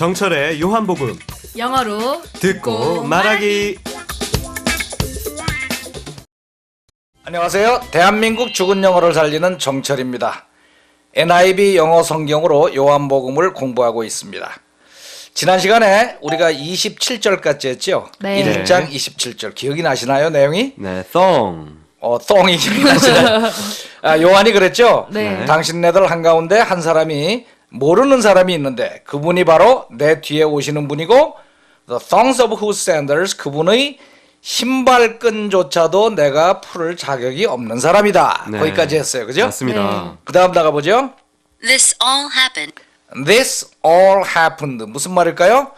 정철의 요한복음 영어로 듣고 말하기. 안녕하세요. 대한민국 죽은 영어를 살리는 정철입니다. NIV 영어 성경으로 요한복음을 공부하고 있습니다. 지난 시간에 우리가 27절까지 했죠? 네. 1장 27절. 기억이 나시나요, 내용이? 네, 송. 어, 똥이 기억이 나시나요? 아, 요한이 그랬죠? 네. 당신네들 한가운데 한 사람이 모르는 사람이 있는데 그분이 바로 내 뒤에 오시는 분이고 The thongs of whose sandals 그분의 신발끈조차도 내가 풀을 자격이 없는 사람이다. 네. 거기까지 했어요. 그죠? 맞습니다. 그 다음 나가 보죠. This all happened This all happened. 무슨 말일까요?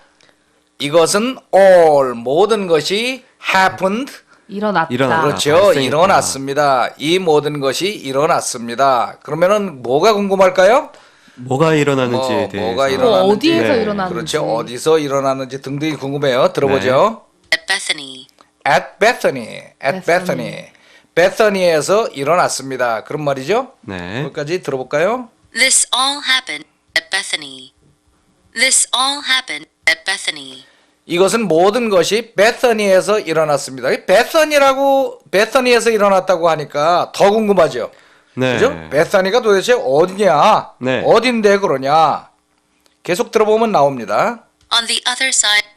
이것은 all 모든 것이 happened. 일어났다. 일어났다. 그렇죠. 발생했다. 일어났습니다. 이 모든 것이 일어났습니다. 그러면은 뭐가 궁금할까요? 뭐가 일어나는지에 뭐, 대해서. 뭐가 뭐 일어났는지. 어디에서 네. 일어났는지. 그렇죠. 어디서 일어났는지 등등이 궁금해요. 들어보죠. at Bethany. At Bethany. At Bethany. 베서니에서 일어났습니다. 그런 말이죠. 네. 거기까지 들어볼까요? This all happened at Bethany. This all happened at Bethany. 이것은 모든 것이 베서니에서 일어났습니다. 베서니라고 베서니에서 일어났다고 하니까 더 궁금하죠. 네. 그죠? 베서니가 도대체 어디냐? 네. 어딘데 그러냐? 계속 들어보면 나옵니다. On the other side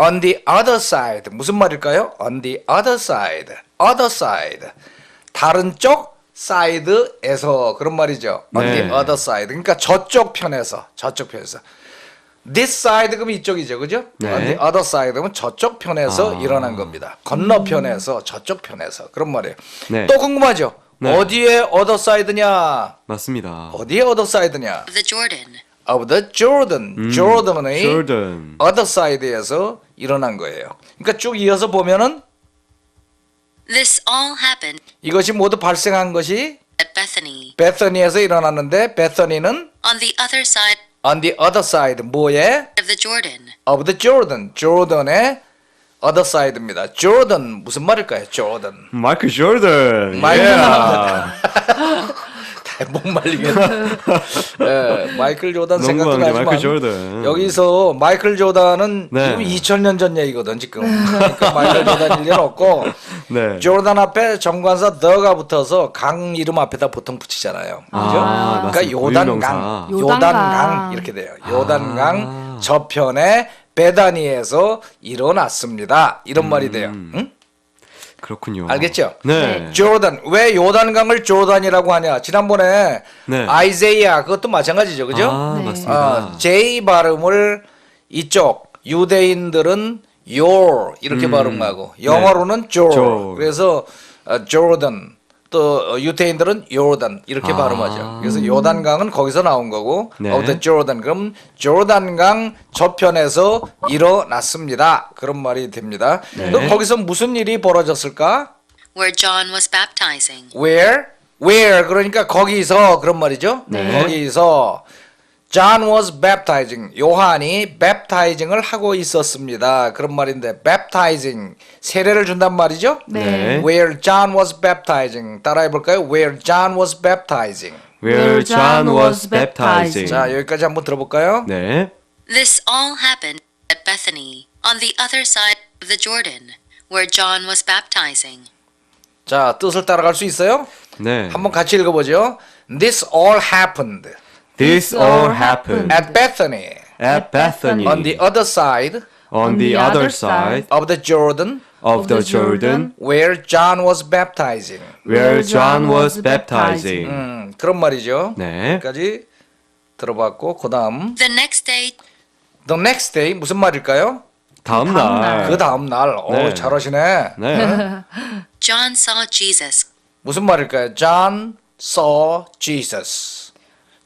On the other side 무슨 말일까요? On the other side, other side 다른 쪽 side에서 그런 말이죠. On 네. the other side 그러니까 저쪽 편에서 저쪽 편에서 this side 그러면 이쪽이죠, 그죠? 네. On the other side 그러면 저쪽 편에서 아. 일어난 겁니다. 건너편에서 저쪽 편에서 그런 말이에요. 네. 또 궁금하죠? 네. 어디에 other side냐? 맞습니다. 어디에 other side냐? of the Jordan. Of the Jordan, 음, Jordan의 Jordan. other side에서 일어난 거예요. 그러니까 쭉 이어서 보면은 This all happened 이것이 모두 발생한 것이 at Bethany. 베서니에서 일어났는데 베서니는 On the other side on the other side 뭐에 of the Jordan. of the Jordan, 조던의 other side입니다. 조던 무슨 말일까요? 조던 마이클 조던. 마이클 예. 못 말리겠네. 예, 마이클 조던 생각도 나지만 마이클 조던. 여기서 마이클 조던은 네. 지금 2000년 전 얘기거든 지금. 그러니까 마이클 조던 일년 없고 네. 조던 앞에 정관사 더가 붙어서 강 이름 앞에다 보통 붙이잖아요. 그죠? 아, 그러니까 맞습니다. 요단강, 고유명사. 요단강 요단강. 이렇게 돼요. 요단강 아. 저편에 베다니에서 일어났습니다. 이런 말이 돼요. 응? 그렇군요. 알겠죠? 네. 조단 왜 요단강을 조단이라고 하냐? 지난번에 네. 아이제이아 그것도 마찬가지죠, 그죠? 아, 네. 맞습니다. 어, J 발음을 이쪽 유대인들은 your 이렇게 발음하고 영어로는 조. 네. 조. 그래서 어, 조던 또 어, 유태인들은 요단 이렇게 아. 발음하죠. 그래서 요단강은 거기서 나온 거고 네. the Jordan 그럼 조단강 저편에서 일어났습니다. 그런 말이 됩니다. 네. 그럼 거기서 무슨 일이 벌어졌을까? Where John was baptizing. Where? Where 그러니까 거기서 그런 말이죠. 네. 거기서 John was baptizing. 요한이 baptizing을 하고 있었습니다. 그런 말인데 baptizing 세례를 준단 말이죠. 네. Where John was baptizing. 따라해 볼까요? Where John was baptizing. Where John was baptizing. 자, 여기까지 한번 들어볼까요? 네. This all happened at Bethany, on the other side of the Jordan, where John was baptizing. 자, 뜻을 따라갈 수 있어요? 네. 한번 같이 읽어 보죠. This all happened This all happened at Bethany at Bethany on the other side on the other side of the Jordan of the Jordan where John was baptizing. where John was baptizing. 음, 그런 말이죠. 네. 여기까지 들어봤고 그다음 The next day, the next day 무슨 말일까요? 다음 다음 날. 날. 그 다음 날. 오, 네. 잘하시네. 네. John saw Jesus 무슨 말일까요? John saw Jesus.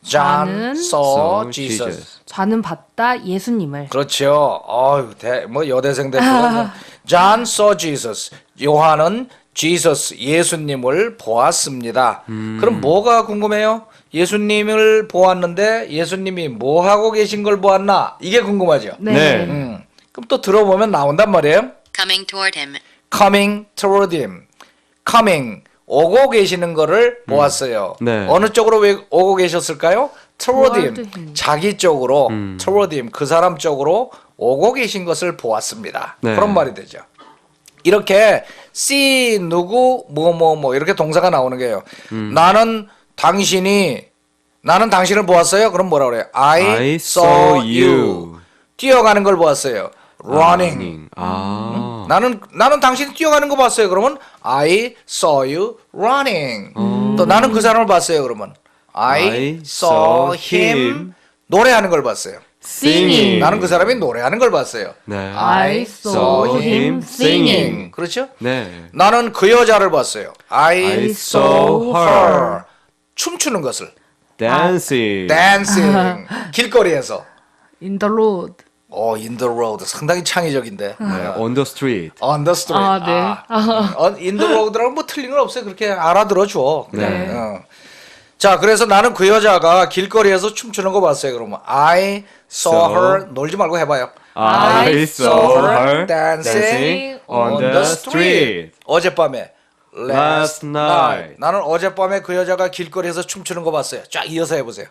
John saw Saw Jesus. Jesus. 좌는 봤다 예수님을. 그렇죠. 어휴, 대, 뭐 여대생 대표가 John saw Jesus. 요한은 Jesus 예수님을 보았습니다. 그럼 뭐가 궁금해요? 예수님을 보았는데 예수님이 뭐 하고 계신 걸 보았나? 이게 궁금하죠. 네. 네. 음. 그럼 또 들어보면 나온단 말이에요. coming toward him. coming toward him. coming 오고 계시는 거를 보았어요. 네. 어느 쪽으로 왜 오고 계셨을까요? toward him. 자기 쪽으로 음. toward him 그 사람 쪽으로 오고 계신 것을 보았습니다. 네. 그런 말이 되죠. 이렇게 see 누구 뭐 뭐뭐 이렇게 동사가 나오는 거예요. 음. 나는 당신이 나는 당신을 보았어요. 그럼 뭐라 그래요? I, I saw you. you. 뛰어가는 걸 보았어요. running. 아. 나는 나는 당신이 뛰어가는 거 봤어요. 그러면 I saw you running. 또 나는 그 사람을 봤어요. 그러면 I, I saw saw him him 노래하는 걸 봤어요. singing. 나는 그 사람이 노래하는 걸 봤어요. 네. I saw him singing. 그렇죠? 네. 나는 그 여자를 봤어요. I, I saw saw her. 춤추는 것을. dancing. dancing. 길거리에서. In the road. 어, in the road. 상당히 창의적인데. 네, on the street. on the street. 아, 네. 어, in the road라고 뭐 틀린 건 없어요. 그렇게 알아들어 줘. 네. 어. 자, 그래서 나는 그 여자가 길거리에서 춤추는 거 봤어요. 그러면 I saw So- her 놀지 말고 해봐요. I saw her dancing dancing on the street. 어젯밤에 Last night. 나는 어젯밤에 그 여자가 길거리에서 춤추는 거 봤어요. 쫙 이어서 해보세요.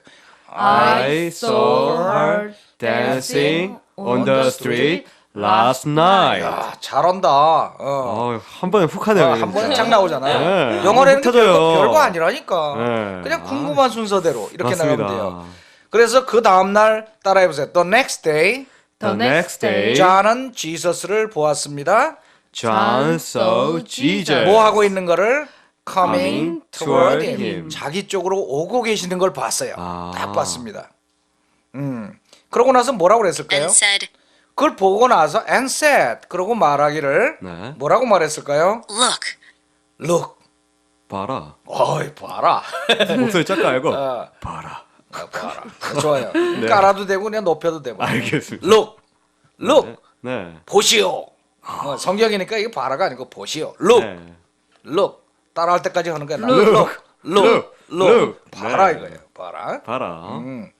I saw her dancing on the street last night. 야, 잘한다. 어. 어, 한 번에 훅 하네요. 어, 한 번에 쫙 나오잖아요. 네. 영어라는 게 흩어져요. 별거, 별거 아니라니까. 네. 그냥 궁금한 순서대로 이렇게 맞습니다. 나가면 돼요. 그래서 그 다음 날 따라해보세요. The next day, The next day. 자는 지서스를 보았습니다. John saw Jesus. 뭐 하고 있는 거를 coming toward him. 자기 쪽으로 오고 계시는 걸 봤어요. 아. 딱 봤습니다. 음. 그러고 나서 뭐라고 그랬을까요? and said, 그걸 보고 나서 and said 그러고 말하기를 네. 뭐라고 말했을까요? Look, Look. 봐라. 어이 봐라. 목소리 짝 깔고 어, 봐라. 어, 봐라. 좋아요. 깔아도 되고 그냥 높여도 되고. 알겠습니다. Look. Look. 네. 보시오. 어, 성경이니까 이게 봐라가 아니고 보시오. Look. 네. look 따라할 때까지 하는 거야. 나. Look. look, look, Look. look. Look. 봐라 네. 이거예요. 봐라. 봐라. 음.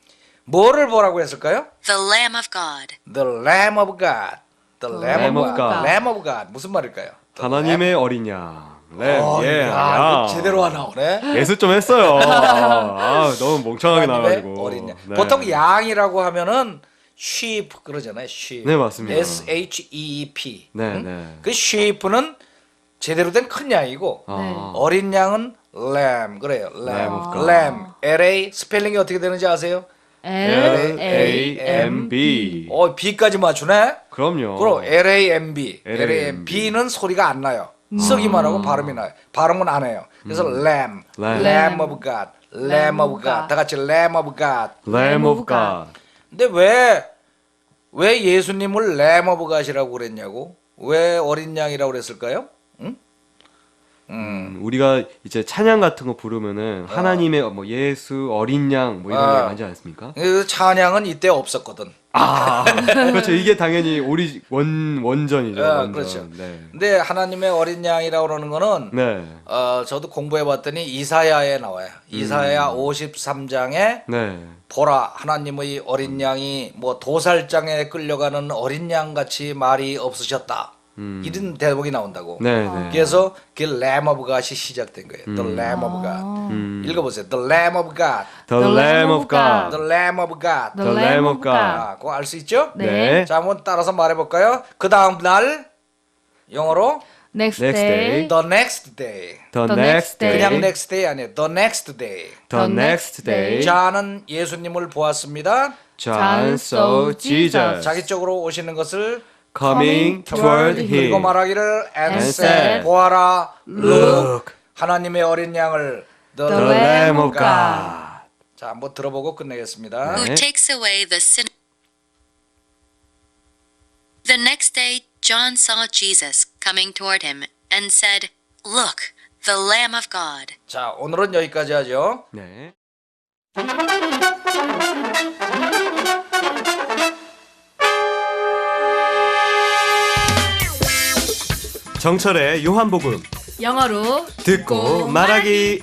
뭐를 보라고 했을까요? the Lamb of God. The Lamb of God. The Lamb, of God. God. Lamb of God. 무슨 말일까요? 하나님의 어린 양. 램. 어, 예. 야, 야. 이거 제대로 안 나오네. 예습 좀 했어요. 아, 너무 멍청하게 하나님의 나와가지고. 어린 양. 네. 보통 양이라고 하면은 sheep 그러잖아요. sheep. 네, 맞습니다. S H E E P. 네, 네. 그 sheep는 제대로 된 큰 양이고 아. 어린 양은 lamb 그래요. Lamb lamb. of God. lamb. L A 스펠링이 어떻게 되는지 아세요? L A M B. 어 B까지 맞추네. 그럼요. 그럼 L A M B. L A M LAMB. B는 소리가 안 나요. 쓰기만 하고 발음이 나요. 발음은 안 해요. 그래서 lamb, Lamb. lamb of God, lamb of God. 다 같이 lamb of God. Lamb of God. 근데 왜, 왜 예수님을 lamb of God이라고 그랬냐고? 왜 어린 양이라고 그랬을까요? 응? 음, 우리가 이제 찬양 같은 거 부르면은 하나님의 뭐 예수 어린 양 뭐 이런 어. 게 많지 않습니까? 그 찬양은 이때 없었거든. 아, 그렇죠. 이게 당연히 오리 원 원전이죠. 아, 원전. 그렇죠. 네. 근데 하나님의 어린 양이라고 그러는 거는 네. 어, 저도 공부해 봤더니 이사야에 나와요. 이사야 53장에 네. 보라 하나님의 어린 양이 뭐 도살장에 끌려가는 어린 양 같이 말이 없으셨다. 이런 대목이 나온다고. 네, 네. 그래서 그 Lamb of God이 시작된 거예요. The Lamb of God. 읽어보세요. The Lamb of God. The Lamb of God. The Lamb of God. The Lamb of God. 아, 그거 알 수 있죠? 네. 자, 한번 따라서 말해볼까요? 그 다음 날 영어로 Next Next day. day. The next day. The The next next day. 그냥 next day 아니에요. The next day. The next day. 자는 예수님을 보았습니다. John saw Jesus 자기 쪽으로 오시는 것을 coming toward him. 그리고 말하기를 and And said said, 보아라 look Look. 하나님의 어린 양을 the, The Lamb Lamb of of God. God. 자 한번 들어보고 끝내겠습니다. 네. who takes away the sin. The next day, John saw Jesus coming toward him and said, Look, the Lamb of God. 자 오늘은 여기까지 하죠. 네. 정철의 요한복음. 영어로 듣고 말하기